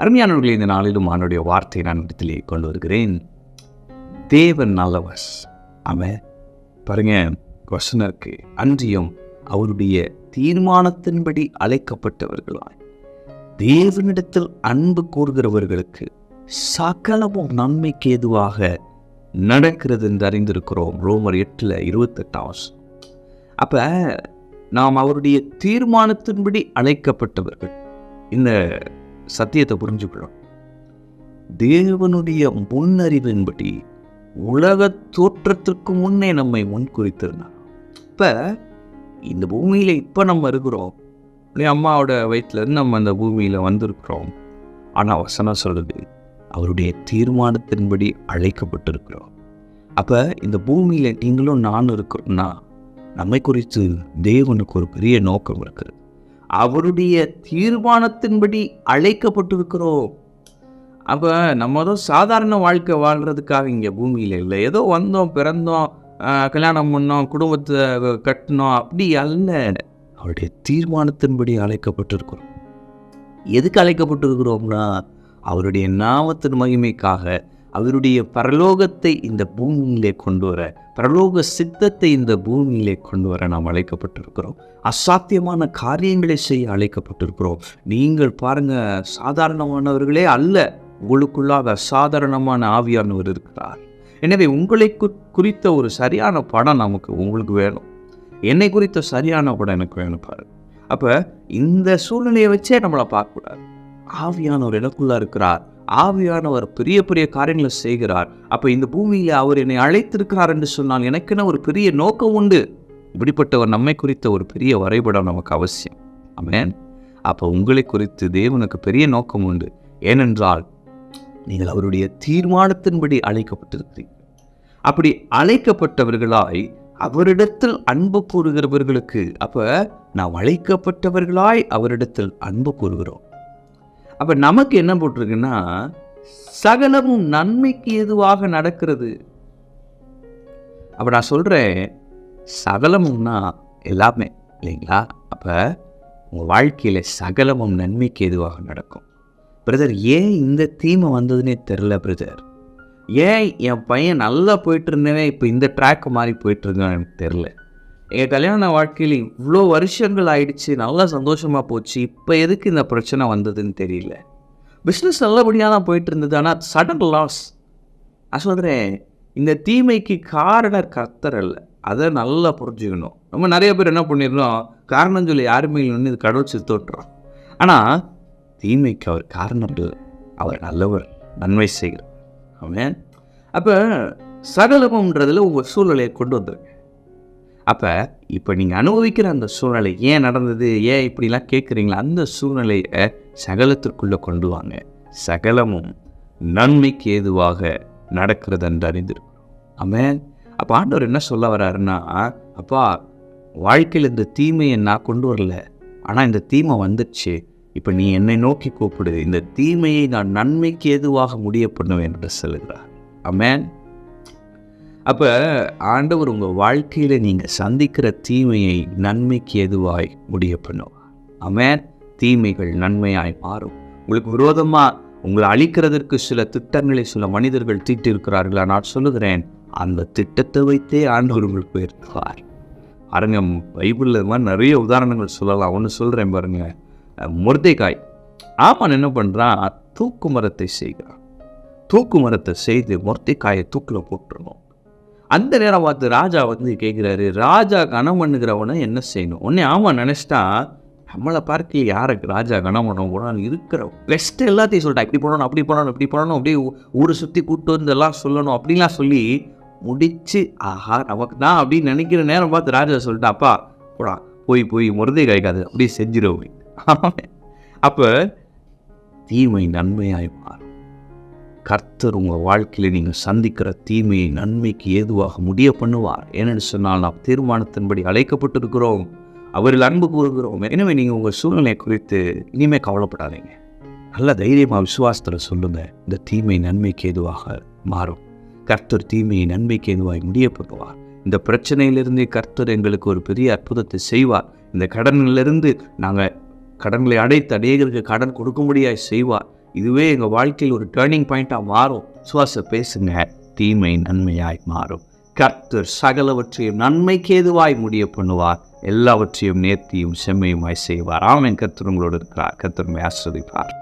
அருமையானவர்களே இந்த நாளிலும் அவனுடைய வார்த்தையை நான் இடத்திலே கொண்டு வருகிறேன் தேவன் நல்லவர். அவன் பாருங்க கொஸ்டின் இருக்கு அன்றியும் அவருடைய தீர்மானத்தின்படி அழைக்கப்பட்டவர்களாய் தேவனிடத்தில் அன்பு கூறுகிறவர்களுக்கு சகலமும் நன்மைக்கு ஏதுவாக நடக்கிறது என்று அறிந்திருக்கிறோம். ரோமர் எட்டில் இருபத்தெட்டாம் வருஷம் அப்போ நாம் அவருடைய தீர்மானத்தின்படி அழைக்கப்பட்டவர்கள். இந்த சத்தியத்தை புரிஞ்சுக்கிறோம் தேவனுடைய முன்னறிவின்படி உலக தோற்றத்திற்கு முன்னே நம்மை முன்குறித்திருந்தார். இப்போ இந்த பூமியில் இப்போ நம்ம இருக்கிறோம். இல்லையா அம்மாவோட வயிற்றுலேருந்து நம்ம அந்த பூமியில் வந்திருக்கிறோம். ஆனால் வசனம் சொல்கிறது அவருடைய தீர்மானத்தின்படி அழைக்கப்பட்டிருக்கிறோம். அப்போ இந்த பூமியில் நீங்களும் நான் இருக்கிறோம்னா நம்மை குறித்து தேவனுக்கு ஒரு பெரிய நோக்கம் இருக்குது. அவருடைய தீர்மானத்தின்படி அழைக்கப்பட்டிருக்கிறோம். அப்போ நம்ம ஏதோ சாதாரண வாழ்க்கை வாழ்கிறதுக்காக இங்கே பூமியில் இல்லை. ஏதோ வந்தோம் பிறந்தோம் கல்யாணம் பண்ணோம் குடும்பத்தை கட்டினோம் அப்படி அல்ல. அவருடைய தீர்மானத்தின்படி அழைக்கப்பட்டிருக்கிறோம். எதுக்கு அழைக்கப்பட்டிருக்கிறோம்னா அவருடைய நாமத்தின் மகிமைக்காக அவருடைய பரலோகத்தை இந்த பூமியிலே கொண்டு வர பரலோக சித்தத்தை இந்த பூமியிலே கொண்டு வர நாம் அழைக்கப்பட்டிருக்கிறோம். அசாத்தியமான காரியங்களை செய்ய அழைக்கப்பட்டிருக்கிறோம். நீங்கள் பாருங்க சாதாரணமானவர்களே அல்ல உங்களுக்குள்ளாக அசாதாரணமான ஆவியானவர் இருக்கிறார். எனவே உங்களை குறித்த ஒரு சரியான படம் நமக்கு உங்களுக்கு வேணும். என்னை குறித்த சரியான படம் எனக்கு வேணும் பாரு. அப்போ இந்த சூழ்நிலையை வச்சே நம்மளை பார்க்கக்கூடாது. ஆவியானவர் எனக்குள்ளே இருக்கிறார். ஆவியானவர் பெரிய பெரிய காரியங்களை செய்கிறார். அப்போ இந்த பூமியில் அவர் என்னை அழைத்திருக்கிறார் என்று சொன்னால் எனக்குன்னு ஒரு பெரிய நோக்கம் உண்டு. இப்படிப்பட்டவர் நம்மை குறித்த ஒரு பெரிய வரைபடம் நமக்கு அவசியம். அமேன் அப்போ உங்களை குறித்து தேவனுக்கு பெரிய நோக்கம் உண்டு. ஏனென்றால் நீங்கள் அவருடைய தீர்மானத்தின்படி அழைக்கப்பட்டிருக்கிறீர்கள். அப்படி அழைக்கப்பட்டவர்களாய் அவரிடத்தில் அன்பு கூறுகிறவர்களுக்கு அப்போ நாம் அழைக்கப்பட்டவர்களாய் அவரிடத்தில் அன்பு கூறுகிறோம். அப்போ நமக்கு என்ன போட்டிருக்குன்னா சகலமும் நன்மைக்கு எதுவாக நடக்கிறது. அப்போ நான் சொல்கிறேன் சகலமும்னா எல்லாமே இல்லைங்களா? அப்போ உங்கள் வாழ்க்கையில் சகலமும் நன்மைக்கு எதுவாக நடக்கும். பிரதர் ஏன் இந்த தீமை வந்ததுன்னே தெரில பிரதர். ஏன் என் பையன் நல்லா போயிட்டு இருந்தவன் இப்போ இந்த ட்ராக் மாதிரி போயிட்டு இருக்கான்னு எனக்கு தெரில. எங்கள் கல்யாண வாழ்க்கையில் இவ்வளோ வருஷங்கள் ஆயிடுச்சு நல்லா சந்தோஷமாக போச்சு இப்போ எதுக்கு இந்த பிரச்சனை வந்ததுன்னு தெரியல. பிஸ்னஸ் நல்லபடியாக தான் போயிட்டு இருந்தது ஆனால் சடன் லாஸ் நான் சொல்கிறேன் இந்த தீமைக்கு காரணர் கர்த்தர் இல்லை அதை நல்லா புரிஞ்சுக்கணும். நம்ம நிறைய பேர் என்ன பண்ணிடுறோம் காரணம் சொல்லி யாருமே இல்லைன்னு இது கடவுள் சித்தோட்டுறோம் ஆனால் தீமைக்கு அவர் காரணம் இல்லை. அவர் நல்லவர் நன்மை செய்கிறார் அவன் அப்போ சகலமன்றதில் உங்கள் சூழ்நிலையை கொண்டு வந்துருங்க அப்போ இப்போ நீங்கள் அனுபவிக்கிற அந்த சூழ்நிலை ஏன் நடந்தது? ஏன் இப்படிலாம் கேட்குறீங்களா? அந்த சூழ்நிலையை சகலத்திற்குள்ளே கொண்டு வாங்க. சகலமும் நன்மைக்கு ஏதுவாக நடக்கிறது என்று அறிந்திருக்கிறோம். ஆமென். அப்போ ஆண்டவர் என்ன சொல்ல வர்றாருன்னா அப்பா வாழ்க்கையில் இந்த தீமையை நான் கொண்டு வரல. ஆனால் இந்த தீமை வந்துடுச்சு. இப்போ நீ என்னை நோக்கி கூப்பிடு. இந்த தீமையை நான் நன்மைக்கு ஏதுவாக முடிய பண்ணுவேன் என்று சொல்லுகிறார். அமேன் அப்போ ஆண்டவர் உங்கள் வாழ்க்கையில் நீங்கள் சந்திக்கிற தீமையை நன்மைக்கு எதுவாய் முடிய பண்ணுவார். அவன் தீமைகள் நன்மையாய் மாறும். உங்களுக்கு விரோதமாக உங்களை அழிக்கிறதற்கு சில திட்டங்களை சில மனிதர்கள் தீட்டிருக்கிறார்களா? நான் சொல்லுகிறேன். அந்த திட்டத்தை வைத்தே ஆண்டவர் உங்களுக்கு போயிருக்கிறார் பாருங்க பைபிளில் இது மாதிரி நிறைய உதாரணங்கள் சொல்லலாம். ஒன்று சொல்கிறேன் பாருங்க. முருதைக்காய் ஆமான் என்ன பண்ணுறான் தூக்கு மரத்தை செய்கிறான். தூக்கு மரத்தை செய்து முருத்தைக்காயை தூக்கில் போட்டுருணும் அந்த நேரம் பார்த்து ராஜா வந்து கேட்குறாரு ராஜா கனம் பண்ணுகிறவனை என்ன செய்யணும்? உடனே ஆமாம் நினச்சிட்டா நம்மளை பார்த்து யாருக்கு ராஜா கனம் பண்ண கூட இருக்கிற வெஸ்ட் எல்லாத்தையும் சொல்லிட்டா இப்படி போடணும் அப்படி போடணும் இப்படி போடணும் அப்படியே ஊரை சுற்றி கூப்பிட்டு வந்து எல்லாம் சொல்லணும் அப்படின்லாம் சொல்லி முடிச்சு ஆஹா நமக்கு தான் அப்படின்னு நினைக்கிற நேரம் பார்த்து ராஜா சொல்லிட்டா அப்பா போடா போய் போய் முறதே கிடைக்காது அப்படியே செஞ்சிருவோம் அப்போ தீமை நன்மையாய் மாறும். கர்த்தர் உங்கள் வாழ்க்கையில் நீங்கள் சந்திக்கிற தீமையை நன்மைக்கு ஏதுவாக முடிய பண்ணுவார். ஏனென்று சொன்னால் நாம் தீர்மானத்தின்படி அழைக்கப்பட்டிருக்கிறோம். அவரில் அன்பு கூறுகிறோம். எனவே நீங்கள் உங்கள் சூழ்நிலை குறித்து இனிமேல் கவலைப்படாதீங்க. நல்ல தைரியமாக விசுவாசத்தில் சொல்லுங்கள் இந்த தீமை நன்மைக்கு ஏதுவாக மாறும். கர்த்தர் தீமையை நன்மைக்கு ஏதுவாக முடிய பண்ணுவார். இந்த பிரச்சனையிலிருந்து கர்த்தர் எங்களுக்கு ஒரு பெரிய அற்புதத்தை செய்வார். இந்த கடனிலிருந்து நாங்கள் கடன்களை அடைத்து அநேகருக்கு கடன் கொடுக்கும்படியாய் செய்வார். இதுவே எங்கள் வாழ்க்கையில் ஒரு டேர்னிங் பாயிண்ட்டாக மாறும். சுவாச பேசுங்க. தீமை நன்மையாய் மாறும். கர்த்தர் சகலவற்றையும் நன்மைக்கு ஏதுவாய் முடிய பண்ணுவார். எல்லாவற்றையும் நேர்த்தியும் செம்மையுமாய் செய்வார். ஆமென். கர்த்தர் உங்களோடு இருக்கிறார். கர்த்தர் ஆசிரதிப்பார்